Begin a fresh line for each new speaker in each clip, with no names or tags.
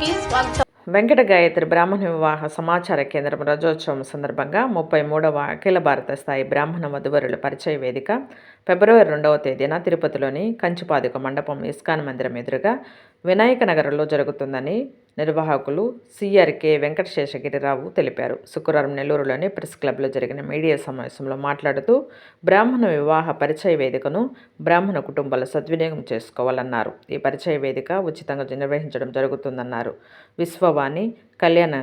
కి స్వాగతం
వెంకట గాయత్రి బ్రాహ్మణ వివాహ సమాచార కేంద్రం రజోత్సవం సందర్భంగా ముప్పై మూడవ అఖిల భారత స్థాయి బ్రాహ్మణ వధువరుల పరిచయ వేదిక ఫిబ్రవరి రెండవ తేదీన తిరుపతిలోని కంచిపాదుక మండపం ఇస్కాన్ మందిరం ఎదురుగా వినాయక నగరంలో జరుగుతుందని నిర్వాహకులు సిఆర్కే వెంకట శేషగిరిరావు తెలిపారు. శుక్రవారం నెల్లూరులోని ప్రెస్ క్లబ్లో జరిగిన మీడియా సమావేశంలో మాట్లాడుతూ బ్రాహ్మణ వివాహ పరిచయ వేదికను బ్రాహ్మణ కుటుంబాలు సద్వినియోగం చేసుకోవాలన్నారు. ఈ పరిచయ వేదిక ఉచితంగా నిర్వహించడం జరుగుతుందన్నారు. విశ్వవాణి కళ్యాణ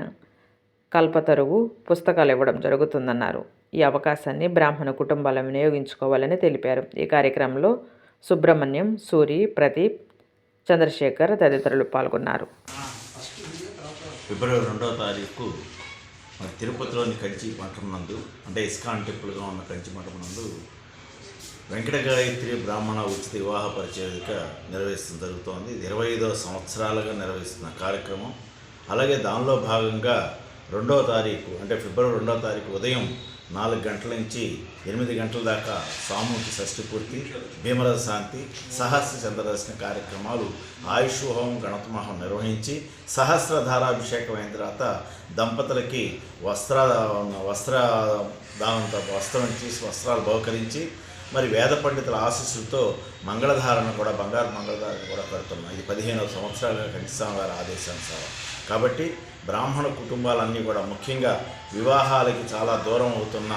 కల్పతరువు పుస్తకాలు ఇవ్వడం జరుగుతుందన్నారు. ఈ అవకాశాన్ని బ్రాహ్మణ కుటుంబాలు వినియోగించుకోవాలని తెలిపారు. ఈ కార్యక్రమంలో సుబ్రహ్మణ్యం సూరి ప్రదీప్ చంద్రశేఖర్ తదితరులు పాల్గొన్నారు.
ఫిబ్రవరి రెండవ తారీఖు మరి తిరుపతిలోని కంచి మఠం నందు అంటే ఇస్కాన్ టెంపుల్గా ఉన్న కంచి మఠం నందు వెంకట గాయత్రి బ్రాహ్మణ ఉచిత వివాహ పరిచయక నిర్వహిస్తుంది జరుగుతోంది. ఇది ఇరవై ఐదవ సంవత్సరాలుగా నిర్వహిస్తున్న కార్యక్రమం. అలాగే దానిలో భాగంగా రెండవ తారీఖు అంటే ఫిబ్రవరి రెండవ తారీఖు ఉదయం నాలుగు గంటల నుంచి ఎనిమిది గంటల దాకా సామూహిక షష్ఠి పూర్తి భీమరథ శాంతి సహస్ర చంద్రదర్శన కార్యక్రమాలు ఆయుష్ హోమం గణతమహం నిర్వహించి సహస్రధారాభిషేకం అయిన తర్వాత దంపతులకి వస్త్ర వస్త్ర దానంతో వస్త్రం ఇచ్చి వస్త్రాలు బహుకరించి మరి వేద పండితుల ఆశీస్సులతో మంగళధారణ కూడా బంగారు మంగళధారణ కూడా పెడుతున్నాం. ఇది పదిహేనవ సంవత్సరాల కనిస్వామి వారి ఆదేశానుసారం. కాబట్టి బ్రాహ్మణ కుటుంబాలన్నీ కూడా ముఖ్యంగా వివాహాలకి చాలా దూరం అవుతున్న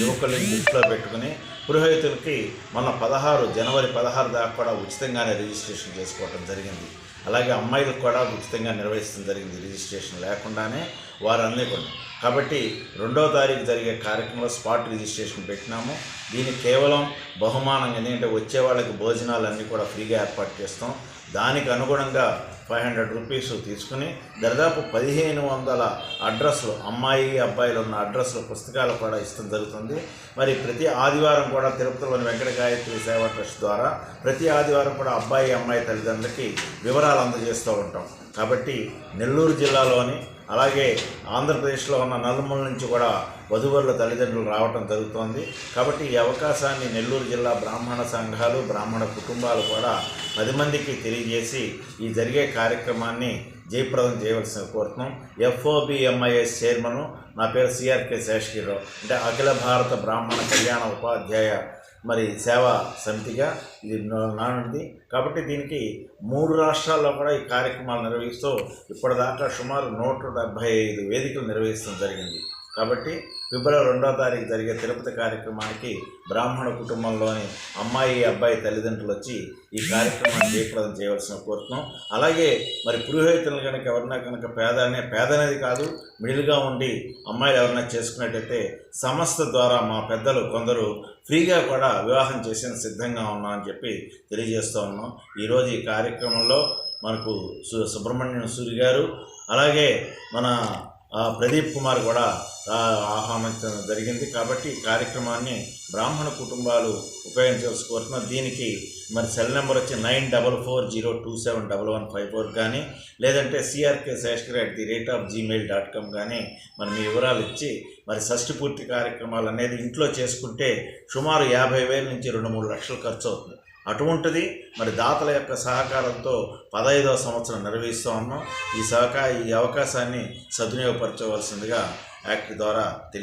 యువకుల్ని దృష్టిలో పెట్టుకుని పురోహితులకి మొన్న పదహారు జనవరి పదహారు దాకా కూడా ఉచితంగానే రిజిస్ట్రేషన్ చేసుకోవడం జరిగింది. అలాగే అమ్మాయిలకు కూడా ఉచితంగా నిర్వహించడం జరిగింది రిజిస్ట్రేషన్ లేకుండానే వారన్నీ కూడా. కాబట్టి రెండవ తారీఖు జరిగే కార్యక్రమంలో స్పాట్ రిజిస్ట్రేషన్ పెట్టినాము. దీనికి కేవలం బహుమానంగా ఎందుకంటే వచ్చే వాళ్ళకి భోజనాలన్నీ కూడా ఫ్రీగా ఏర్పాటు చేస్తాం. దానికి అనుగుణంగా ఫైవ్ హండ్రెడ్ రూపీస్ తీసుకుని దాదాపు పదిహేను వందల అడ్రస్లు అమ్మాయి అబ్బాయిలు ఉన్న అడ్రస్లు పుస్తకాలు కూడా ఇష్టం జరుగుతుంది. మరి ప్రతి ఆదివారం కూడా తిరుపతిలోని వెంకట గాయత్రి సేవా ట్రస్ట్ ద్వారా ప్రతి ఆదివారం కూడా అబ్బాయి అమ్మాయి తల్లిదండ్రులకి వివరాలు అందజేస్తూ ఉంటాం. కాబట్టి నెల్లూరు జిల్లాలోని అలాగే ఆంధ్రప్రదేశ్లో ఉన్న నలుమూల నుంచి కూడా వధువరుల తల్లిదండ్రులు రావటం జరుగుతోంది. కాబట్టి ఈ అవకాశాన్ని నెల్లూరు జిల్లా బ్రాహ్మణ సంఘాలు బ్రాహ్మణ కుటుంబాలు కూడా పది మందికి తెలియజేసి ఈ జరిగే కార్యక్రమాన్ని జయప్రదం చేయవలసిన కోరుతున్నాం. ఎఫ్ఓబిఎంఐఎస్ చైర్మన్ నా పేరు సిఆర్కే శేషగిరిరావు. అంటే అఖిల భారత బ్రాహ్మణ కళ్యాణ ఉపాధ్యాయ మరి సేవా సమితిగా ఇది నానుంది. కాబట్టి దీనికి మూడు రాష్ట్రాల్లో కూడా ఈ కార్యక్రమాలు నిర్వహిస్తూ ఇప్పటిదాకా సుమారు నూట డెబ్భై ఐదు వేదికలు నిర్వహించడం జరిగింది. కాబట్టి ఫిబ్రవరి రెండో తారీఖు జరిగే తిరుపతి కార్యక్రమానికి బ్రాహ్మణ కుటుంబంలోని అమ్మాయి అబ్బాయి తల్లిదండ్రులు వచ్చి ఈ కార్యక్రమాన్ని జయప్రదం చేయవలసిన కోరుతున్నాం. అలాగే మరి పురోహితులను కనుక ఎవరన్నా కనుక పేద అనే పేద అనేది కాదు మిడిల్గా ఉండి అమ్మాయిలు ఎవరన్నా చేసుకున్నట్టయితే సంస్థ ద్వారా మా పెద్దలు కొందరు ఫ్రీగా కూడా వివాహం చేసిన సిద్ధంగా ఉన్నామని చెప్పి తెలియజేస్తూ ఉన్నాం. ఈరోజు ఈ కార్యక్రమంలో మనకు సు సుబ్రహ్మణ్యం సూరి గారు అలాగే మన ప్రదీప్ కుమార్ కూడా ఆహ్వానించడం జరిగింది. కాబట్టి ఈ కార్యక్రమాన్ని బ్రాహ్మణ కుటుంబాలు ఉపయోగించవలసి కోరుతున్నాం దీనికి మరి సెల్ నెంబర్ వచ్చి nine double four zero two seven double one five four కానీ లేదంటే CRK Seshakar at the rate of Gmail dot com కానీ మరి మీ వివరాలు ఇచ్చి మరి షష్టి పూర్తి కార్యక్రమాలు అనేది ఇంట్లో చేసుకుంటే సుమారు యాభై వేల నుంచి రెండు మూడు లక్షలు ఖర్చు అవుతుంది. అటువంటిది మరి దాతల యొక్క సహకారంతో పదహైదవ సంవత్సరం నిర్వహిస్తూ ఉన్నాం. ఈ సహకార ఈ అవకాశాన్ని సద్వినియోగపరచవలసిందిగా యాక్ట్ ద్వారా తెలియ